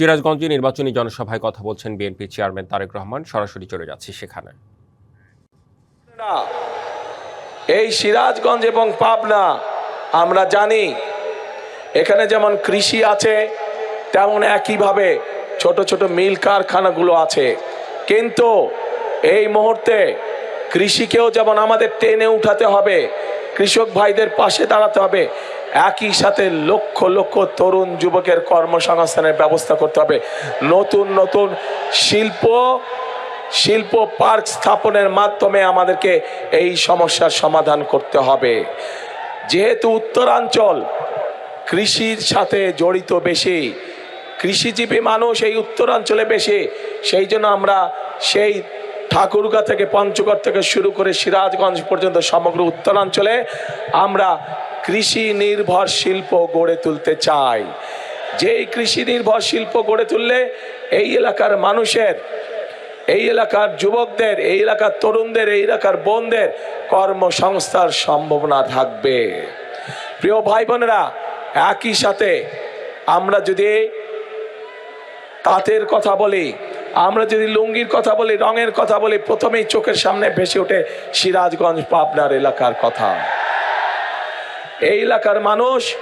সিরাজগঞ্জে নির্বাচনী জনসভায় কথা বলছেন বিএনপি চেয়ারম্যান তারেক রহমান। সরাসরি চলে যাচ্ছি সেখানে। এই সিরাজগঞ্জ এবং পাবনা আমরা জানি, এখানে যেমন কৃষি আছে, তেমন একইভাবে ছোট ছোট মিল কারখানাগুলো আছে। কিন্তু এই মুহূর্তে কৃষিকেও যেমন আমাদের টেনে উঠাতে হবে, কৃষক ভাইদের পাশে দাঁড়াতে হবে একই সাথে লক্ষ লক্ষ তরুণ যুবকের কর্মসংস্থানের ব্যবস্থা করতে হবে। নতুন নতুন শিল্প শিল্প পার্ক স্থাপনের মাধ্যমে আমাদেরকে এই সমস্যার সমাধান করতে হবে। যেহেতু উত্তরাঞ্চল কৃষির সাথে জড়িত বেশি, কৃষিজীবী মানুষ এই উত্তরাঞ্চলে বেশি, সেই জন্য আমরা সেই ঠাকুরগা থেকে পঞ্চগড় থেকে শুরু করে সিরাজগঞ্জ পর্যন্ত সমগ্র উত্তরাঞ্চলে আমরা কৃষি নির্ভর শিল্প গড়ে তুলতে চাই। যেই কৃষি নির্ভর শিল্প গড়ে তুললে এই এলাকার মানুষের, এই এলাকার যুবকদের, এই এলাকার তরুণদের, এই এলাকার বোনদের কর্মসংস্থার সম্ভাবনা থাকবে। প্রিয় ভাই বোনেরা একই সাথে আমরা যদি তাঁতের কথা বলি, আমরা যদি লুঙ্গির কথা বলি, রঙের কথা বলি, প্রথমেই চোখের সামনে ভেসে ওঠে সিরাজগঞ্জ, পাবনার এলাকার কথা। এই এলাকার মানুষ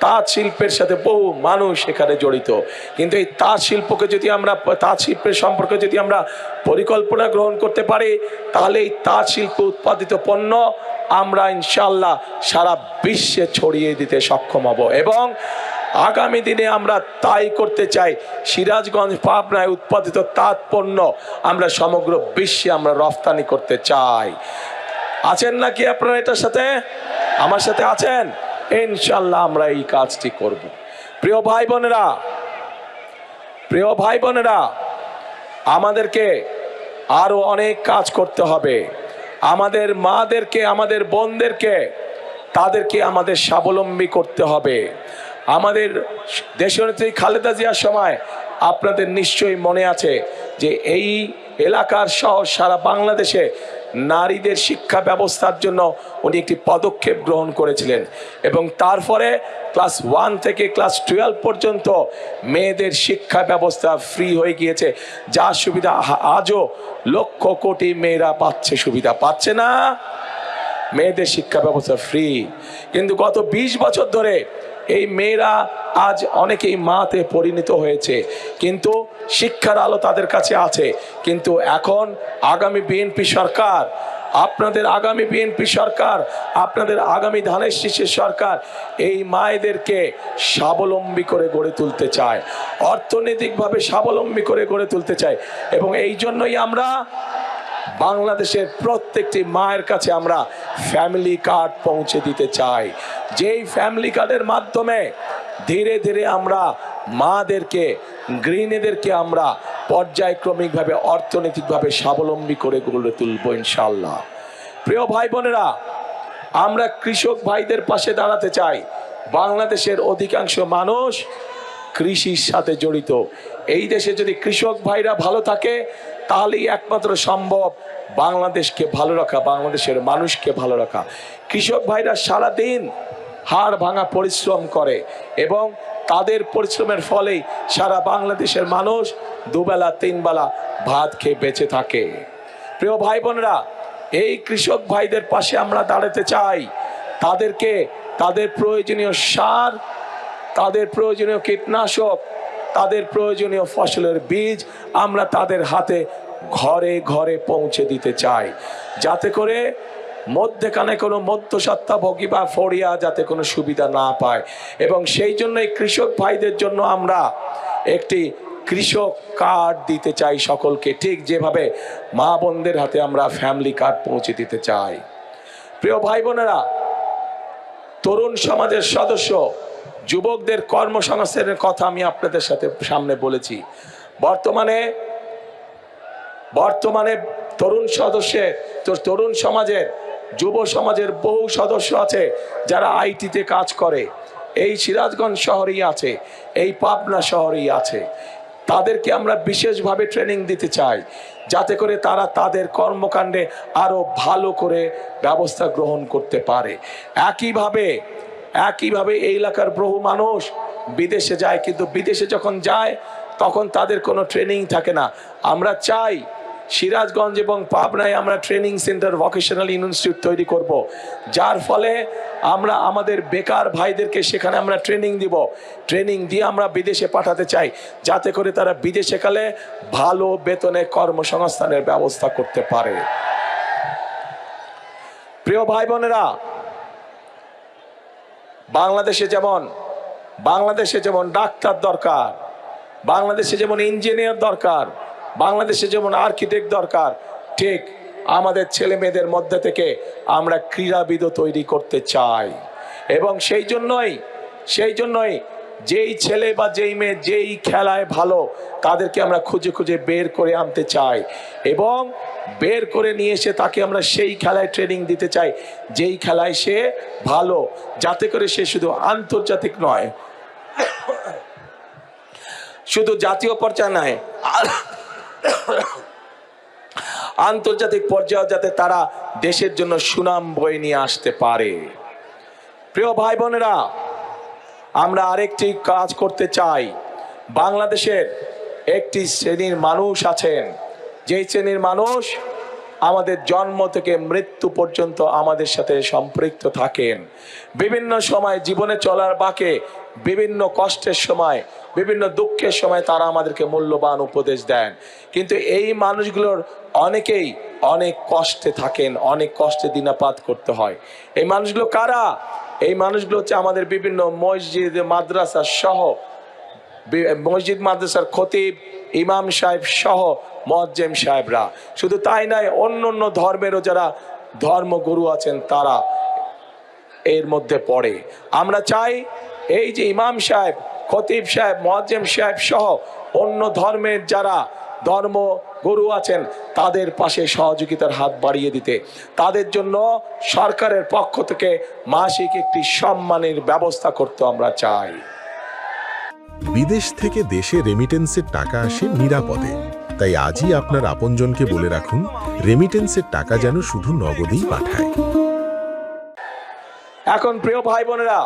তাঁত শিল্পের সাথে বহু মানুষ এখানে জড়িত। কিন্তু এই তাঁত শিল্পকে যদি আমরা, তাঁত শিল্পের সম্পর্কে যদি আমরা পরিকল্পনা গ্রহণ করতে পারি, তাহলে এই তাঁত শিল্প উৎপাদিত পণ্য আমরা ইনশাল্লাহ সারা বিশ্বে ছড়িয়ে দিতে সক্ষম হব। এবং আগামী দিনে আমরা তাই করতে চাই, সিরাজগঞ্জ পাবনায় উৎপাদিত তাঁত পণ্য আমরা সমগ্র বিশ্বে আমরা রফতানি করতে চাই। আছেন নাকি আপনারা এটার সাথে? আমার সাথে আছেন? ইনশাল্লাহ আমরা এই কাজটি করব। প্রিয় ভাই বোনেরা, প্রিয় ভাই বোনেরা, আমাদেরকে আরও অনেক কাজ করতে হবে। আমাদের মাদেরকে, আমাদের বোনদেরকে, তাদেরকে আমাদের স্বাবলম্বী করতে হবে। আমাদের দেশনেত্রী খালেদা জিয়ার সময় আপনাদের নিশ্চয়ই মনে আছে যে এই এলাকার সহ সারা বাংলাদেশে নারীদের শিক্ষা ব্যবস্থার জন্য উনি একটি পদক্ষেপ গ্রহণ করেছিলেন। এবং তারপরে ক্লাস ওয়ান থেকে ক্লাস টুয়েলভ পর্যন্ত মেয়েদের শিক্ষা ব্যবস্থা ফ্রি হয়ে গিয়েছে। যার সুবিধা, আজও লক্ষ কোটি মেয়েরা পাচ্ছে সুবিধা। পাচ্ছে না? মেয়েদের শিক্ষা ব্যবস্থা ফ্রি। কিন্তু গত ২০ বছর ধরে এই মেয়েরা আজ অনেকেই মাতে পরিণত হয়েছে। কিন্তু শিক্ষার আলো তাদের কাছে আছে। কিন্তু এখন আগামী বিএনপি সরকার, আপনাদের আগামী বিএনপি সরকার, আপনাদের আগামী ধানের শীষের সরকার এই মায়েদেরকে স্বাবলম্বী করে গড়ে তুলতে চায়। অর্থনৈতিকভাবে স্বাবলম্বী করে গড়ে তুলতে চায়। এবং এই জন্যই আমরা বাংলাদেশের প্রত্যেকটি মায়ের কাছে আমরা ফ্যামিলি কার্ড পৌঁছে দিতে চাই। যেই ফ্যামিলি কার্ডের মাধ্যমে ধীরে ধীরে আমরা মাদেরকে, গৃহিণীদেরকে আমরা পর্যায়ক্রমিকভাবে, অর্থনৈতিকভাবে স্বাবলম্বী করে গড়ে তুলব ইনশাল্লাহ প্রিয় ভাই বোনেরা, আমরা কৃষক ভাইদের পাশে দাঁড়াতে চাই। বাংলাদেশের অধিকাংশ মানুষ কৃষির সাথে জড়িত। এই দেশে যদি কৃষক ভাইরা ভালো থাকে তাহলেই একমাত্র সম্ভব বাংলাদেশকে ভালো রাখা, বাংলাদেশের মানুষকে ভালো রাখা। কৃষক ভাইরা সারাদিন হাড় ভাঙা পরিশ্রম করে এবং তাদের পরিশ্রমের ফলেই সারা বাংলাদেশের মানুষ দুবেলা, তিনবেলা ভাত খেয়ে বেঁচে থাকে। প্রিয় ভাই বোনেরা এই কৃষক ভাইদের পাশে আমরা দাঁড়াতে চাই। তাদেরকে, তাদের প্রয়োজনীয় সার, তাদের প্রয়োজনীয় কীটনাশক তাদের প্রয়োজনীয় ফসলের বীজ আমরা তাদের হাতে ঘরে ঘরে পৌঁছে দিতে চাই। যাতে করে মধ্যেখানে কোনো মধ্যসত্ত্বাভোগী বা ফড়িয়া যাতে কোনো সুবিধা না পায়। এবং সেই জন্যই কৃষক ভাইদের জন্য আমরা একটি কৃষক কার্ড দিতে চাই সকলকে। ঠিক যেভাবে মা বোনদের হাতে আমরা ফ্যামিলি কার্ড পৌঁছে দিতে চাই। প্রিয় ভাই বোনেরা, তরুণ সমাজের সদস্য যুবকদের কর্মসংস্থানের কথা আমি আপনাদের সাথে সামনে বলেছি। বর্তমানে বর্তমানে তরুণ সদস্যের তো তরুণ সমাজের, যুব সমাজের বহু সদস্য আছে যারা আইটিতে কাজ করে। এই সিরাজগঞ্জ শহরেই আছে, এই পাবনা শহরেই আছে। তাদেরকে আমরা বিশেষভাবে ট্রেনিং দিতে চাই, যাতে করে তারা তাদের কর্মকাণ্ডে আরও ভালো করে ব্যবস্থা গ্রহণ করতে পারে। একইভাবে একইভাবে এই এলাকার বহু মানুষ বিদেশে যায়, কিন্তু বিদেশে যখন যায়, তখন তাদের কোনো ট্রেনিং থাকে না। আমরা চাই সিরাজগঞ্জ এবং পাবনায় আমরা ট্রেনিং সেন্টার ভোকেশনাল ইনস্টিটিউট তৈরি করব। যার ফলে আমরা আমাদের বেকার ভাইদেরকে সেখানে আমরা ট্রেনিং দিব। ট্রেনিং দিয়ে আমরা বিদেশে পাঠাতে চাই, যাতে করে তারা বিদেশে কালে ভালো বেতনে কর্মসংস্থানের ব্যবস্থা করতে পারে। প্রিয় ভাই বোনেরা বাংলাদেশে যেমন বাংলাদেশে যেমন ডাক্তার দরকার, বাংলাদেশে যেমন ইঞ্জিনিয়ার দরকার, বাংলাদেশে যেমন আর্কিটেক্ট দরকার, ঠিক আমাদের ছেলে মেয়েদের মধ্যে থেকে আমরা ক্রীড়াবিদও তৈরি করতে চাই। এবং সেই জন্যই সেই জন্যই যেই ছেলে বা যেই মেয়ে যেই খেলায় ভালো, তাদেরকে আমরা খুঁজে খুঁজে বের করে আনতে চাই এবং বের করে নিয়ে এসে তাকে আমরা সেই খেলায় ট্রেনিং দিতে চাই, যেই খেলায় সে ভালো, যাতে করে সে শুধু আন্তর্জাতিক নয়, শুধু জাতীয় পর্যায়ে নয়, আন্তর্জাতিক পর্যায়ে যাতে তারা দেশের জন্য সুনাম বয়ে নিয়ে আসতে পারে। প্রিয় ভাই বোনেরা আমরা আরেকটি কাজ করতে চাই। বাংলাদেশের একটি শ্রেণির মানুষ আছেন। যেই শ্রেণির মানুষ আমাদের জন্ম থেকে মৃত্যু পর্যন্ত আমাদের সাথে সম্পৃক্ত থাকেন। বিভিন্ন সময় জীবনে চলার বাকে, বিভিন্ন কষ্টের সময়, বিভিন্ন দুঃখের সময় তারা আমাদেরকে মূল্যবান উপদেশ দেন। কিন্তু এই মানুষগুলোর অনেকেই অনেক কষ্টে থাকেন, অনেক কষ্টে দিনাপাত করতে হয়। এই মানুষগুলো কারা? এই মানুষগুলো হচ্ছে আমাদের বিভিন্ন মসজিদ, মাদ্রাসা সহ মসজিদ, মাদ্রাসার খতিব, ইমাম সাহেব সহ মজ্জেম সাহেবরা। শুধু তাই নয়, অন্য অন্য ধর্মেরও যারা ধর্মগুরু আছেন তারা এর মধ্যে পড়ে। আমরা চাই এই যে ইমাম সাহেব, খতিব সাহেব মজ্জেম সাহেব সহ অন্য ধর্মের যারা ধর্ম গুরু আছেন তাদের পাশে সহযোগিতার হাত বাড়িয়ে দিতে। তাদের জন্য সরকারের পক্ষ থেকে মাসিক একটি সম্মানের ব্যবস্থা করতে আমরা চাই। বিদেশ থেকে দেশে রেমিটেন্সের টাকা আসে নিরাপদে। তাই আজই আপনার আপনজনকে বলে রাখুন রেমিটেন্সের টাকা যেন শুধু নগদেই পাঠায়। এখন প্রিয় ভাই বোনেরা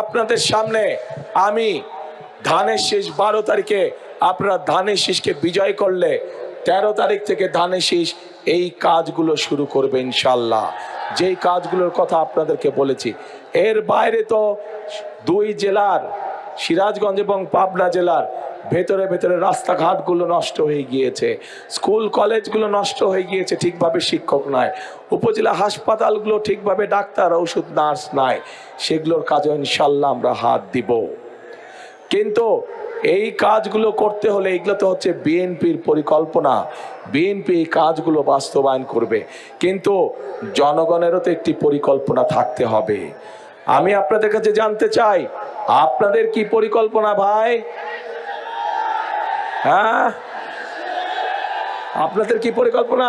আপনাদের সামনে আমি ধানের শেষ বারো তারিখে আপনারা ধানের শীষকে বিজয় করলে তেরো তারিখ থেকে ধানের শীষ এই কাজগুলো শুরু করবে ইনশাল্লাহ যেই কাজগুলোর কথা আপনাদেরকে বলেছি। এর বাইরে তো দুই জেলার, সিরাজগঞ্জ এবং পাবনা জেলার ভেতরে ভেতরে রাস্তাঘাটগুলো নষ্ট হয়ে গিয়েছে। স্কুল, কলেজগুলো নষ্ট হয়ে গিয়েছে, ঠিকভাবে শিক্ষক নাই। উপজেলা হাসপাতালগুলো ঠিকভাবে ডাক্তার, ওষুধ, নার্স নাই। সেগুলোর কাজে ইনশাল্লাহ আমরা হাত দিব। কিন্তু এই কাজগুলো করতে হলে এগুলো তো হচ্ছে বিএনপির পরিকল্পনা। বিএনপি এই কাজগুলো বাস্তবায়ন করবে। কিন্তু জনগণেরও তো একটি পরিকল্পনা থাকতে হবে। আমি আপনাদের কাছে জানতে চাই, আপনাদের কি পরিকল্পনা ভাই? হ্যাঁ? আপনাদের কি পরিকল্পনা?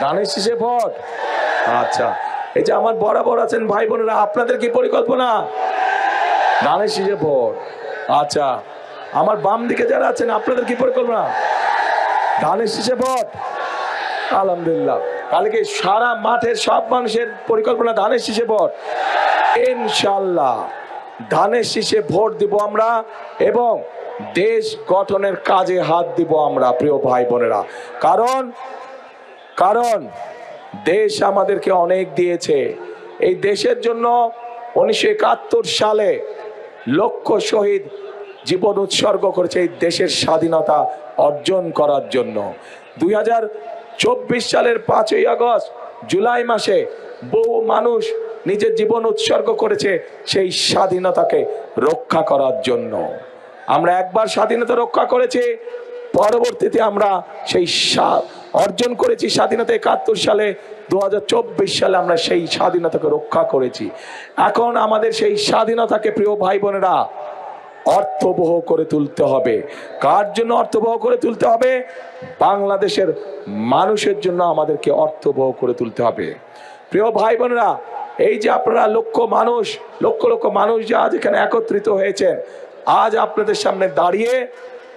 ধানের শীষে ভোট? আচ্ছা এই যে আমার বরাবর আছেন ভাই বোনেরা, আপনাদের কি পরিকল্পনা? ধানের শীষে ভোট। আচ্ছা আমার বাম দিকে যারা আছেন, আপনাদের কি পরিকল্পনা? ধানের শীষে ভোট? আলহামদুলিল্লাহ। কালকে সারা মাঠের সব মানুষের পরিকল্পনা ধানের শীষে ভোট? ইনশাল্লাহ ধানের শীষে ভোট দিব আমরা এবং দেশ গঠনের কাজে হাত দিব আমরা, প্রিয় ভাই বোনেরা। কারণ কারণ দেশ আমাদেরকে অনেক দিয়েছে। এই দেশের জন্য উনিশশো একাত্তর সালে লক্ষ শহীদ জীবন উৎসর্গ করেছে এই দেশের স্বাধীনতা অর্জন করার জন্য। দুই সালের পাঁচই আগস্ট, জুলাই মাসে বহু মানুষ নিজের জীবন উৎসর্গ করেছে সেই স্বাধীনতাকে রক্ষা করার জন্য। আমরা একবার স্বাধীনতা রক্ষা করেছি, পরবর্তীতে আমরা সেই অর্জন করেছি স্বাধীনতা একাত্তর সালে দু হাজার চব্বিশ সালে আমরা সেই স্বাধীনতাকে রক্ষা করেছি। এখন আমাদের সেই স্বাধীনতাকে প্রিয় ভাই বোনেরা অর্থবহ করে তুলতে হবে। কার জন্য অর্থবহ করে তুলতে হবে? বাংলাদেশের মানুষের জন্য আমাদেরকে অর্থবহ করে তুলতে হবে। প্রিয় ভাই বোনেরা এই যে আপনারা লক্ষ মানুষ, লক্ষ লক্ষ মানুষ যে আজ এখানে একত্রিত হয়েছেন, আজ আপনাদের সামনে দাঁড়িয়ে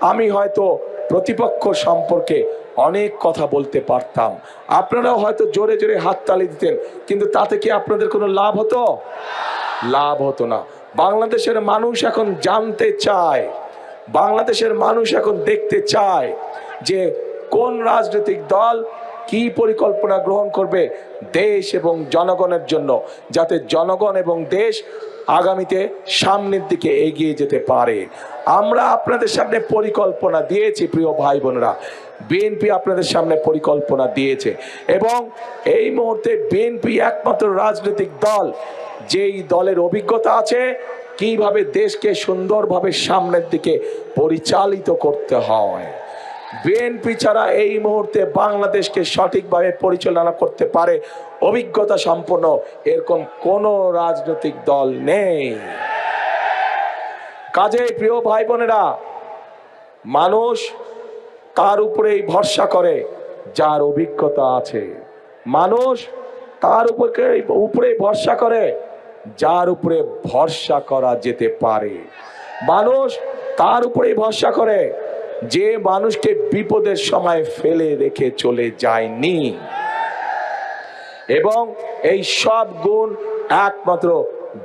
আমি হয়তো প্রতিপক্ষ সম্পর্কে অনেক কথা বলতে পারতাম। আপনারাও হয়তো জোরে জোরে হাততালি দিতেন, কিন্তু তাতে কি আপনাদের কোনো লাভ হতো? লাভ হতো না। বাংলাদেশের মানুষ এখন জানতে চায়, বাংলাদেশের মানুষ এখন দেখতে চায় যে কোন রাজনৈতিক দল কি পরিকল্পনা গ্রহণ করবে দেশ এবং জনগণের জন্য, যাতে জনগণ এবং দেশ আগামীতে সামনের দিকে এগিয়ে যেতে পারে। আমরা আপনাদের সামনে পরিকল্পনা দিয়েছি, প্রিয় ভাই বোনেরা। বিএনপি আপনাদের সামনে পরিকল্পনা দিয়েছে। এবং এই মুহূর্তে বিএনপি একমাত্র রাজনৈতিক দল, যেই দলের অভিজ্ঞতা আছে, কীভাবে দেশকে সুন্দরভাবে সামনের দিকে পরিচালিত করতে হয়। বিএনপি ছাড়া এই মুহূর্তে বাংলাদেশকে সঠিকভাবে পরিচালনা করতে পারে, অভিজ্ঞতা সম্পন্ন এরকম কোনো রাজনৈতিক দল নেই। কাজেই প্রিয় ভাই বোনেরা মানুষ তার উপরেই ভরসা করে, যার অভিজ্ঞতা আছে। মানুষ তার উপরে উপরে ভরসা করে, যার উপরে ভরসা করা যেতে পারে। মানুষ তার উপরেই ভরসা করে, যে মানুষকে বিপদের সময় ফেলে রেখে চলে যায়নি। এবং এই সব গুণ একমাত্র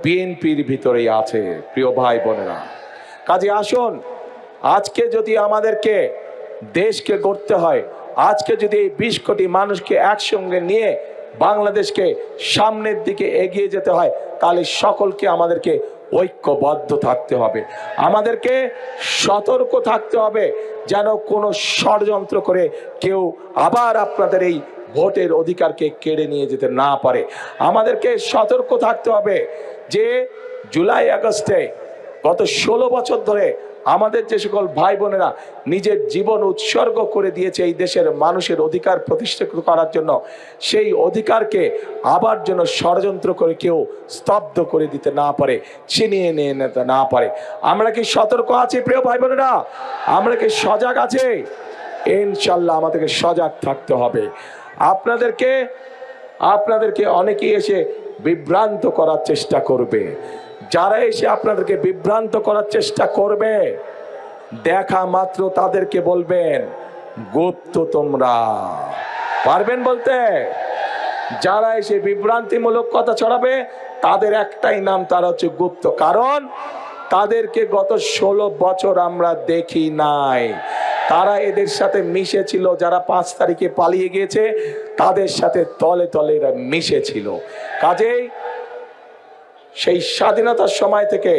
বিএনপির ভিতরেই আছে। প্রিয় ভাই বোনেরা, কাজে আসুন, আজকে যদি আমাদেরকে দেশকে গড়তে হয়। আজকে যদি এই বিশ কোটি মানুষকে একসঙ্গে নিয়ে বাংলাদেশকে সামনের দিকে এগিয়ে যেতে হয়, তাহলে সকলকে আমাদেরকে ঐক্যবদ্ধ থাকতে হবে। আমাদেরকে সতর্ক থাকতে হবে যেন কোনো ষড়যন্ত্র করে কেউ আবার আপনাদের এই ভোটের অধিকারকে কেড়ে নিয়ে যেতে না পারে। আমাদেরকে সতর্ক থাকতে হবে যে জুলাই আগস্টে গত ষোলো বছর ধরে আমাদের যে সকল ভাই বোনেরা নিজের জীবন উৎসর্গ করে দিয়েছে এই দেশের মানুষের অধিকার প্রতিষ্ঠিত করার জন্য, সেই অধিকারকে আবার যেন ষড়যন্ত্র করে কেউ স্তব্ধ করে দিতে না পারে, ছিনিয়ে নিয়ে নিতে না পারে। আমরা কি সতর্ক আছি, প্রিয় ভাই বোনেরা? আমরা কি সজাগ আছে? ইনশাল্লাহ আমাদেরকে সজাগ থাকতে হবে। আপনাদেরকে আপনাদেরকে অনেকেই এসে বিভ্রান্ত করার চেষ্টা করবে। যারা এসে আপনাদেরকে বিভ্রান্ত করার চেষ্টা করবে, দেখা মাত্র তাদেরকে বলবেন, গুপ্ত তোমরা। পারবেন বলতে? যারা এসে বিভ্রান্তিমূলক কথা ছড়াবে, তাদের একটাই নাম, তারা হচ্ছে গুপ্ত। কারণ তাদেরকে গত ষোলো বছর আমরা দেখি নাই। তারা এদের সাথে মিশেছিল, যারা পাঁচ তারিখে পালিয়ে গিয়েছে, তাদের সাথে তলে তলে এরা মিশেছিল। কাজেই সেই স্বাধীনতার সময় থেকে,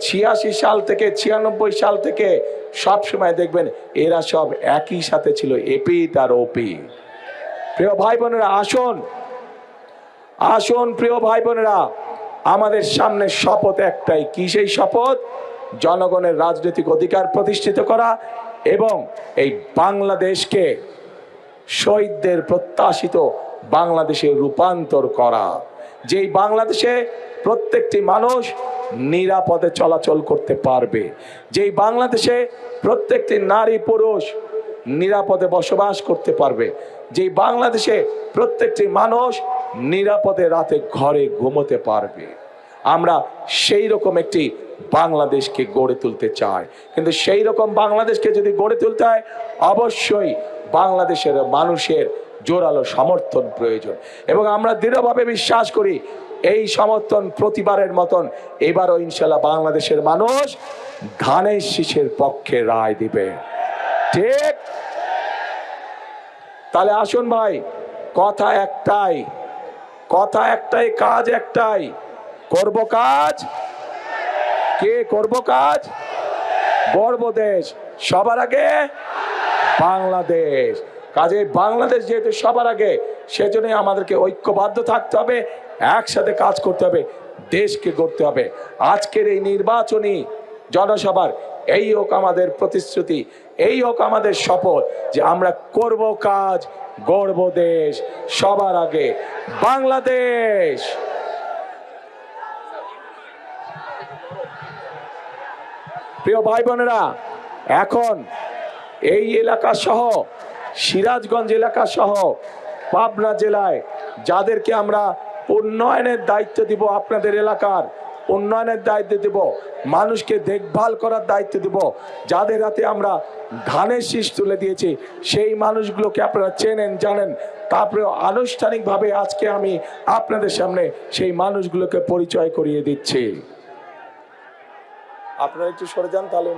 ছিয়াশি সাল থেকে, ছিয়ানব্বই সাল থেকে সব সময় দেখবেন এরা সব একই সাথে ছিল এপিট আর ওপি প্রিয় ভাই বোনেরা, আসুন আসুন প্রিয় ভাই বোনেরা, আমাদের সামনে শপথ একটাই। কি সেই শপথ? জনগণের রাজনৈতিক অধিকার প্রতিষ্ঠিত করা এবং এই বাংলাদেশকে শহীদদের প্রত্যাশিত বাংলাদেশে রূপান্তর করা। যেই বাংলাদেশে প্রত্যেকটি মানুষ নিরাপদে চলাচল করতে পারবে। যেই বাংলাদেশে প্রত্যেকটি নারী পুরুষ নিরাপদে বসবাস করতে পারবে। যেই বাংলাদেশে প্রত্যেকটি মানুষ নিরাপদে রাতে ঘরে ঘুমোতে পারবে। আমরা সেই রকম একটি বাংলাদেশকে গড়ে তুলতে চাই। কিন্তু সেই রকম বাংলাদেশকে যদি গড়ে তুলতে হয়, অবশ্যই বাংলাদেশের মানুষের জোরালো সমর্থন প্রয়োজন। এবং আমরা দৃঢ়ভাবে বিশ্বাস করি, এই সমর্থন প্রতিবারের মতন এবারও ইনশাল্লাহ বাংলাদেশের মানুষ ধানের শীষের পক্ষে রায় দিবে। ঠিক? তাহলে আসুন ভাই, কথা একটাই কথা একটাই, কাজ একটাই। করব কাজ? কে করব কাজ? গর্ব দেশ। সবার আগে বাংলাদেশ। কাজে বাংলাদেশ যেহেতু সবার আগে, সেজন্যই আমাদেরকে ঐক্যবদ্ধ থাকতে হবে, একসাথে কাজ করতে হবে, দেশকে গড়তে হবে। আজকের এই নির্বাচনী জনসভার, এই হোক আমাদের প্রতিশ্রুতি, এই হোক আমাদের শপথ যে আমরা করব কাজ গর্ব দেশ, সবার আগে বাংলাদেশ। প্রিয় ভাই বোনেরা, এখন এই এলাকা সহ সিরাজগঞ্জ এলাকা সহ পাবনা জেলায়, যাদেরকে আমরা উন্নয়নের দায়িত্ব দিব আপনাদের এলাকার, উন্নয়নের দায়িত্ব দিব, মানুষকে দেখভাল করার দায়িত্ব দিব, যাদের হাতে আমরা ধানের শীষ তুলে দিয়েছি, সেই মানুষগুলোকে আপনারা চেনেন, জানেন। তারপরে আনুষ্ঠানিকভাবে আজকে আমি আপনাদের সামনে সেই মানুষগুলোকে পরিচয় করিয়ে দিচ্ছি। আপনারা একটু সরে যান, তাহলে